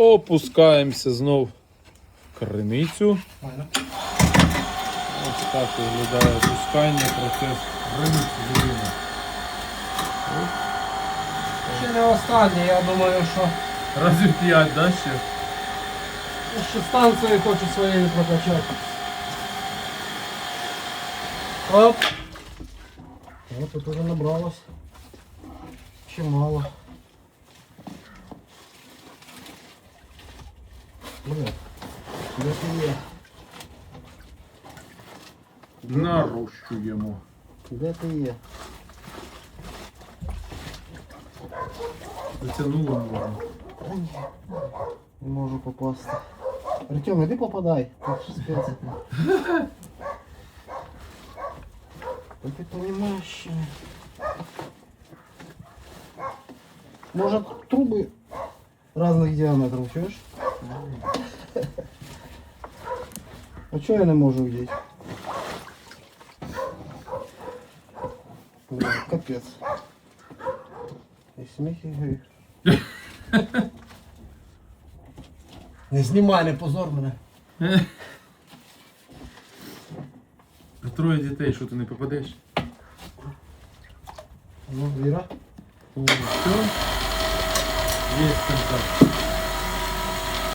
Опускаємося знов в криницю. Ось так виглядає опускання, процес криниці. Ще не останнє, я думаю, що Разів 5, да, ще? ще станцію хочу своєю прокачати. Оп. О, тут уже набралось. Чимало. Бля, де ти є? Нарощуємо. Де ти є? Затягнуло можна. Та ні, Не можу попасти. Артем, іди попадай. Ти ж спец. Та ти понимаешь, що... Може труби разных диаметров, чуєш? А чого я не можу видіти? Бля, капець. І сміх і гріх. Не знімай, не позор мене. Троє дітей, що ти не попадеш? Ну, Віра. Все. Є контакт.